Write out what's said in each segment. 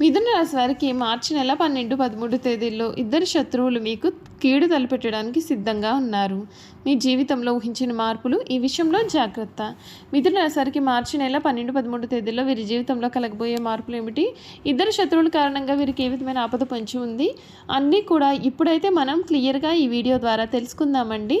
మిథున రాశి వారికి మార్చి నెల పన్నెండు పదమూడు తేదీల్లో ఇద్దరు శత్రువులు మీకు కీడు తలపెట్టడానికి సిద్ధంగా ఉన్నారు. మీ జీవితంలో ఊహించిన మార్పులు ఈ విషయంలో జాగ్రత్త. మిథున రాశి వారికి మార్చి నెల పన్నెండు పదమూడు తేదీల్లో వీరి జీవితంలో కలగబోయే మార్పులు ఏమిటి? ఇద్దరు శత్రువుల కారణంగా వీరికి ఏ విధమైన ఆపద పొంచి ఉంది? అన్నీ కూడా ఇప్పుడైతే మనం క్లియర్గా ఈ వీడియో ద్వారా తెలుసుకుందామండి.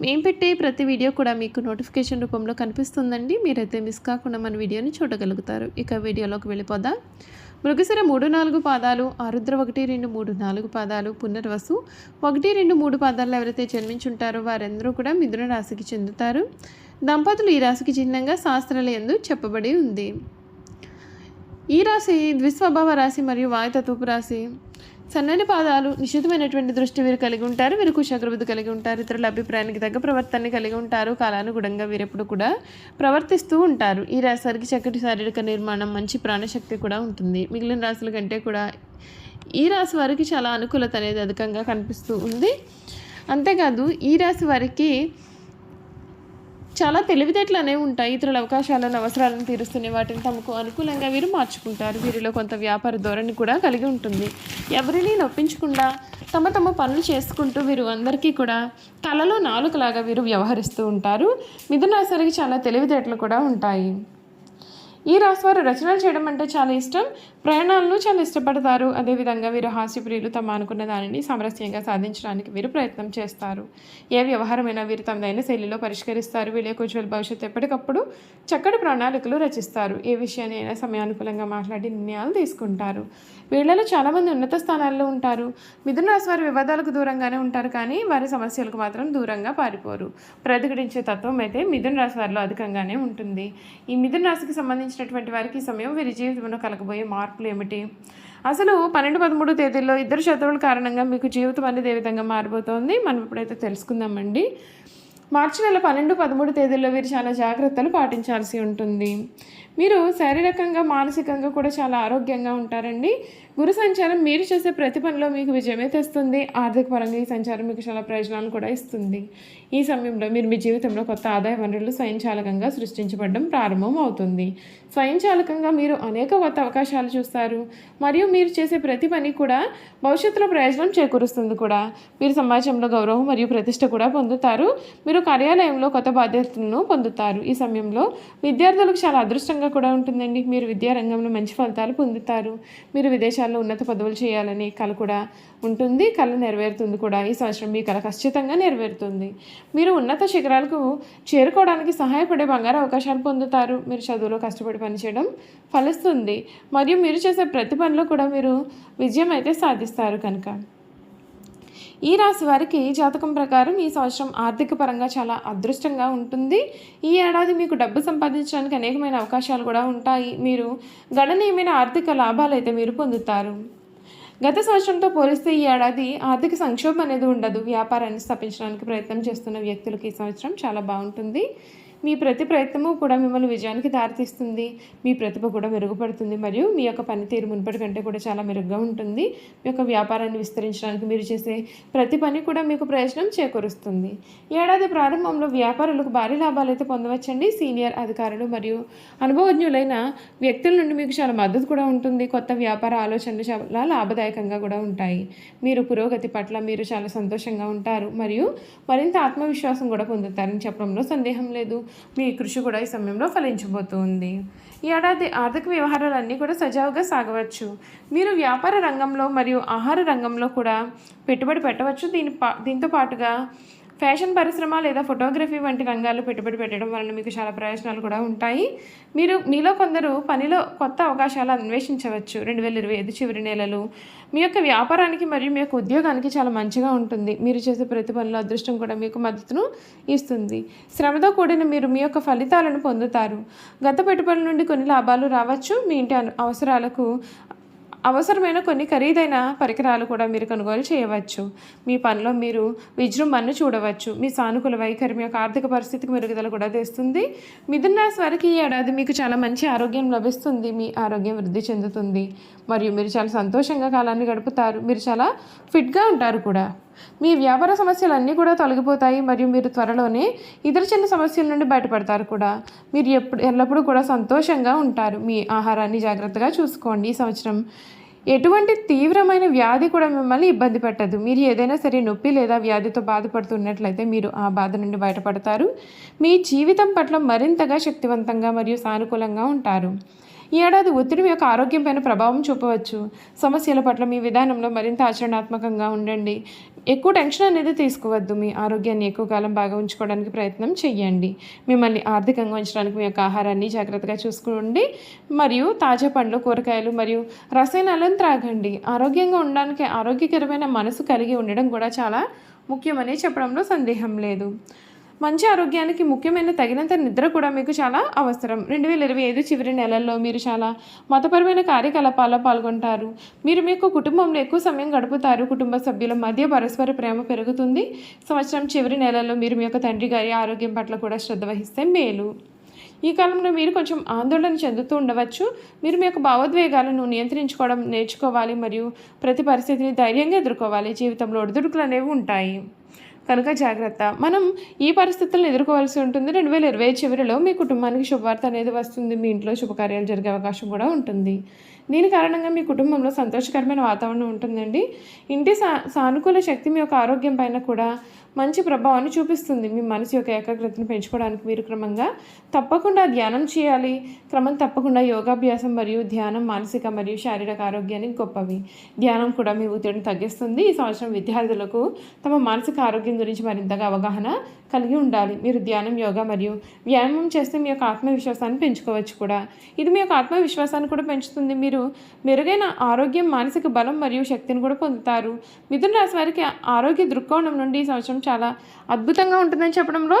మేము పెట్టే ప్రతి వీడియో కూడా మీకు నోటిఫికేషన్ రూపంలో కనిపిస్తుందండి. మీరైతే మిస్ కాకుండా మన వీడియోని చూడగలుగుతారు. ఇక వీడియోలోకి వెళ్ళిపోదాం. మృగశిర మూడు నాలుగు పాదాలు ఆరుద్ర ఒకటి రెండు మూడు నాలుగు పాదాలు పునర్వసు ఒకటి రెండు మూడు పాదాలు ఎవరైతే జన్మించుంటారో వారందరూ కూడా మిథున రాశికి చెందుతారు. దంపతులు ఈ రాశికి చిహ్నంగా శాస్త్రాలయందు చెప్పబడి ఉంది. ఈ రాశి ద్విస్వభావ రాశి మరియు వాయుతత్వపు రాశి. సన్నని పాదాలు నిశ్చితమైనటువంటి దృష్టి వీరు కలిగి ఉంటారు వీరు కుశాగ్రబుద్ధి కలిగి ఉంటారు ఇతరుల అభిప్రాయానికి తగ్గ ప్రవర్తనని కలిగి ఉంటారు కాలానుగుణంగా వీరెప్పుడు కూడా ప్రవర్తిస్తూ ఉంటారు. ఈ రాశి వారికి చక్కటి శారీరక నిర్మాణం మంచి ప్రాణశక్తి కూడా ఉంటుంది. మిగిలిన రాశుల కంటే కూడా ఈ రాశి వారికి చాలా అనుకూలత అనేది అధికంగా కనిపిస్తూ ఉంది. అంతేకాదు ఈ రాశి వారికి చాలా తెలివితేటలు అనేవి ఉంటాయి. ఇతరుల అవకాశాలను అవసరాలను తీరుస్తున్న వాటిని తమకు అనుకూలంగా వీరు మార్చుకుంటారు. వీరిలో కొంత వ్యాపార ధోరణి కూడా కలిగి ఉంటుంది. ఎవరిని నొప్పించకుండా తమ తమ పనులు చేసుకుంటూ వీరు అందరికీ కూడా తలలో నాలుకలాగా వీరు వ్యవహరిస్తూ ఉంటారు. మిథునాసరికి చాలా తెలివితేటలు కూడా ఉంటాయి. ఈ రాశివారు రచనలు చేయడం అంటే చాలా ఇష్టం. ప్రయాణాలను చాలా ఇష్టపడతారు. అదేవిధంగా వీరు హాస్యప్రియులు తమ అనుకున్న దానిని సామరస్యంగా సాధించడానికి వీరు ప్రయత్నం చేస్తారు. ఏ వ్యవహారమైనా వీరు తమదైన శైలిలో పరిష్కరిస్తారు. వీళ్ళ యొక్క ఉజ్వల భవిష్యత్తు ఎప్పటికప్పుడు చక్కటి ప్రణాళికలు రచిస్తారు. ఏ విషయాన్ని అయినా సమయానుకూలంగా మాట్లాడి నిర్ణయాలు తీసుకుంటారు. వీళ్ళలో చాలామంది ఉన్నత స్థానాల్లో ఉంటారు. మిథున రాశి వారి వివాదాలకు దూరంగానే ఉంటారు కానీ వారి సమస్యలకు మాత్రం దూరంగా పారిపోరు. ప్రతిఘటించే తత్వం అయితే మిథున రాశి వారిలో అధికంగానే ఉంటుంది. ఈ మిథున రాశికి సంబంధించినటువంటి వారికి ఈ సమయం వీరి జీవితంలో కలగబోయే మార్పులు ఏమిటి? అసలు పన్నెండు పదమూడు తేదీల్లో ఇద్దరు శత్రువుల కారణంగా మీకు జీవితం అనేది ఏ విధంగా మారిపోతుంది? మనం ఇప్పుడైతే తెలుసుకుందామండి. మార్చి నెల పన్నెండు పదమూడు తేదీల్లో వీరు చాలా జాగ్రత్తలు పాటించాల్సి ఉంటుంది. మీరు శారీరకంగా మానసికంగా కూడా చాలా ఆరోగ్యంగా ఉంటారండి. గురు సంచారం మీరు చేసే ప్రతి పనిలో మీకు విజయమే తెస్తుంది. ఆర్థిక పరంగా ఈ సంచారం మీకు చాలా ప్రయోజనాలు కూడా ఇస్తుంది. ఈ సమయంలో మీరు మీ జీవితంలో కొత్త ఆదాయ వనరులు స్వయంచాలకంగా సృష్టించబడడం ప్రారంభం అవుతుంది. స్వయంచాలకంగా మీరు అనేక కొత్త అవకాశాలు చూస్తారు. మరియు మీరు చేసే ప్రతి పని కూడా భవిష్యత్తులో ప్రయోజనం చేకూరుస్తుంది కూడా. మీరు సమాజంలో గౌరవం మరియు ప్రతిష్ట కూడా పొందుతారు. మీరు కార్యాలయంలో కొత్త బాధ్యతలను పొందుతారు. ఈ సమయంలో విద్యార్థులకు చాలా అదృష్టంగా కూడా ఉంటుందండి. మీరు విద్యారంగంలో మంచి ఫలితాలు పొందుతారు. మీరు విదేశాల్లో ఉన్నత పదవులు చేయాలని కళ కూడా ఉంటుంది. కళ నెరవేరుతుంది కూడా. ఈ సంవత్సరం మీ కళ ఖచ్చితంగా నెరవేరుతుంది. మీరు ఉన్నత శిఖరాలకు చేరుకోవడానికి సహాయపడే బంగారు అవకాశాలు పొందుతారు. మీరు చదువులో కష్టపడి పనిచేయడం ఫలిస్తుంది. మరియు మీరు చేసే ప్రతి పనిలో కూడా మీరు విజయం అయితే సాధిస్తారు కనుక. ఈ రాశి వారికి జాతకం ప్రకారం ఈ సంవత్సరం ఆర్థిక పరంగా చాలా అదృష్టంగా ఉంటుంది. ఈ ఏడాది మీకు డబ్బు సంపాదించడానికి అనేకమైన అవకాశాలు కూడా ఉంటాయి. మీరు గణనీయమైన ఆర్థిక లాభాలు అయితే మీరు పొందుతారు. గత సంవత్సరంతో పోలిస్తే ఈ ఏడాది ఆర్థిక సంక్షోభం అనేది ఉండదు. వ్యాపారాన్ని స్థాపించడానికి ప్రయత్నం చేస్తున్న వ్యక్తులకు ఈ సంవత్సరం చాలా బాగుంటుంది. మీ ప్రతి ప్రయత్నము కూడా మిమ్మల్ని విజయానికి దారితీస్తుంది. మీ ప్రతిభ కూడా మెరుగుపడుతుంది. మరియు మీ యొక్క పనితీరు మునుపటి కంటే కూడా చాలా మెరుగ్గా ఉంటుంది. మీ యొక్క వ్యాపారాన్ని విస్తరించడానికి మీరు చేసే ప్రతి పని కూడా మీకు ప్రయోజనం చేకూరుస్తుంది. ఏడాది ప్రారంభంలో వ్యాపారులకు భారీ లాభాలు అయితే పొందవచ్చండి. సీనియర్ అధికారులు మరియు అనుభవజ్ఞులైన వ్యక్తుల నుండి మీకు చాలా మద్దతు కూడా ఉంటుంది. కొత్త వ్యాపార ఆలోచనలు చాలా లాభదాయకంగా కూడా ఉంటాయి. మీరు పురోగతి పట్ల మీరు చాలా సంతోషంగా ఉంటారు. మరియు మరింత ఆత్మవిశ్వాసం కూడా పొందుతారని చెప్పడంలో సందేహం లేదు. మీ కృషి కూడా ఈ సమయంలో ఫలించబోతుంది. ఈ ఏడాది ఆర్థిక వ్యవహారాలన్నీ కూడా సజావుగా సాగవచ్చు. మీరు వ్యాపార రంగంలో మరియు ఆహార రంగంలో కూడా పెట్టుబడి పెట్టవచ్చు. దీని పా దీంతో పాటుగా ఫ్యాషన్ పరిశ్రమ లేదా ఫోటోగ్రఫీ వంటి రంగాల్లో పెట్టుబడి పెట్టడం వలన మీకు చాలా ప్రయోజనాలు కూడా ఉంటాయి. మీరు మీలో కొందరు పనిలో కొత్త అవకాశాలు అన్వేషించవచ్చు. రెండు వేల ఇరవై ఐదు చివరి నెలలు మీ యొక్క వ్యాపారానికి మరియు మీ యొక్క ఉద్యోగానికి చాలా మంచిగా ఉంటుంది. మీరు చేసే ప్రతి పనిలో అదృష్టం కూడా మీకు మద్దతును ఇస్తుంది. శ్రమతో కూడిన మీరు మీ యొక్క ఫలితాలను పొందుతారు. గత పెట్టుబడుల నుండి కొన్ని లాభాలు రావచ్చు. మీ ఇంటి అవసరాలకు అవసరమైన కొన్ని ఖరీదైన పరికరాలు కూడా మీరు కొనుగోలు చేయవచ్చు. మీ పనిలో మీరు విజృంభణను చూడవచ్చు. మీ సానుకూల వైఖరి మీ యొక్క ఆర్థిక పరిస్థితికి మెరుగుదల కూడా తెస్తుంది. మిథున రాశి వారికి ఈ ఏడాది మీకు చాలా మంచి ఆరోగ్యం లభిస్తుంది. మీ ఆరోగ్యం వృద్ధి చెందుతుంది. మరియు మీరు చాలా సంతోషంగా కాలాన్ని గడుపుతారు. మీరు చాలా ఫిట్గా ఉంటారు కూడా. మీ వ్యాపార సమస్యలు అన్నీ కూడా తొలగిపోతాయి మరియు మీరు త్వరలోనే ఇతర చిన్న సమస్యల నుండి బయటపడతారు కూడా. మీరు ఎప్పుడు ఎల్లప్పుడూ కూడా సంతోషంగా ఉంటారు. మీ ఆహారాన్ని జాగ్రత్తగా చూసుకోండి. ఈ సంవత్సరం ఎటువంటి తీవ్రమైన వ్యాధి కూడా మిమ్మల్ని ఇబ్బంది పెట్టదు. మీరు ఏదైనా సరే నొప్పి లేదా వ్యాధితో బాధపడుతున్నట్లయితే మీరు ఆ బాధ నుండి బయటపడతారు. మీ జీవితం పట్ల మరింతగా శక్తివంతంగా మరియు సానుకూలంగా ఉంటారు. ఈ ఏడాది ఒత్తిడి మీ యొక్క ఆరోగ్యం పైన ప్రభావం చూపవచ్చు. సమస్యల పట్ల మీ విధానంలో మరింత ఆచరణాత్మకంగా ఉండండి. ఎక్కువ టెన్షన్ అనేది తీసుకోవద్దు. మీ ఆరోగ్యాన్ని ఎక్కువ కాలం బాగా ఉంచుకోవడానికి ప్రయత్నం చేయండి మిమ్మల్ని ఆర్థికంగా ఉంచడానికి మీ యొక్క ఆహారాన్ని జాగ్రత్తగా చూసుకోండి. మరియు తాజా పండ్లు కూరగాయలు మరియు రసాయనాలను త్రాగండి. ఆరోగ్యంగా ఉండడానికి ఆరోగ్యకరమైన మనసు కలిగి ఉండడం కూడా చాలా ముఖ్యమని చెప్పడంలో సందేహం లేదు. మంచి ఆరోగ్యానికి ముఖ్యమైన తగినంత నిద్ర కూడా మీకు చాలా అవసరం. రెండు వేల ఇరవై ఐదు చివరి నెలల్లో మీరు చాలా మతపరమైన కార్యకలాపాల్లో పాల్గొంటారు. మీరు మీకు కుటుంబంలో ఎక్కువ సమయం గడుపుతారు. కుటుంబ సభ్యుల మధ్య పరస్పర ప్రేమ పెరుగుతుంది. సంవత్సరం చివరి నెలల్లో మీరు మీ యొక్క తండ్రి గారి ఆరోగ్యం పట్ల కూడా శ్రద్ధ వహిస్తే మేలు. ఈ కాలంలో మీరు కొంచెం ఆందోళన చెందుతూ ఉండవచ్చు. మీరు మీ యొక్క భావోద్వేగాలను నియంత్రించుకోవడం నేర్చుకోవాలి మరియు ప్రతి పరిస్థితిని ధైర్యంగా ఎదుర్కోవాలి. జీవితంలో ఒడిదుడుకులు అనేవి ఉంటాయి. కనుక జాగ్రత్త. మనం ఈ పరిస్థితులను ఎదుర్కోవాల్సి ఉంటుంది. రెండు వేల ఇరవై చివరిలో మీ కుటుంబానికి శుభవార్త అనేది వస్తుంది. మీ ఇంట్లో శుభకార్యాలు జరిగే అవకాశం కూడా ఉంటుంది. దీని కారణంగా మీ కుటుంబంలో సంతోషకరమైన వాతావరణం ఉంటుందండి. ఇంటి సా సానుకూల శక్తి మీ యొక్క ఆరోగ్యం పైన కూడా మంచి ప్రభావాన్ని చూపిస్తుంది. మీ మనసు యొక్క ఏకాగ్రతను పెంచుకోవడానికి మీరు క్రమంగా తప్పకుండా ధ్యానం చేయాలి. క్రమం తప్పకుండా యోగాభ్యాసం మరియు ధ్యానం మానసిక మరియు శారీరక ఆరోగ్యానికి గొప్పవి. ధ్యానం కూడా మీ ఒత్తిడిని తగ్గిస్తుంది. ఈ సంవత్సరం విద్యార్థులకు తమ మానసిక ఆరోగ్యం గురించి మరింతగా అవగాహన కలిగి ఉండాలి. మీరు ధ్యానం యోగా మరియు వ్యాయామం చేస్తే మీ యొక్క ఆత్మవిశ్వాసాన్ని పెంచుకోవచ్చు కూడా. ఇది మీ యొక్క ఆత్మవిశ్వాసాన్ని కూడా పెంచుతుంది. మీరు మెరుగైన ఆరోగ్యం మానసిక బలం మరియు శక్తిని కూడా పొందుతారు. మిథున రాశి వారికి ఆరోగ్య దృక్కోణం నుండి ఈ సంవత్సరం చాలా అద్భుతంగా ఉంటుందని చెప్పడంలో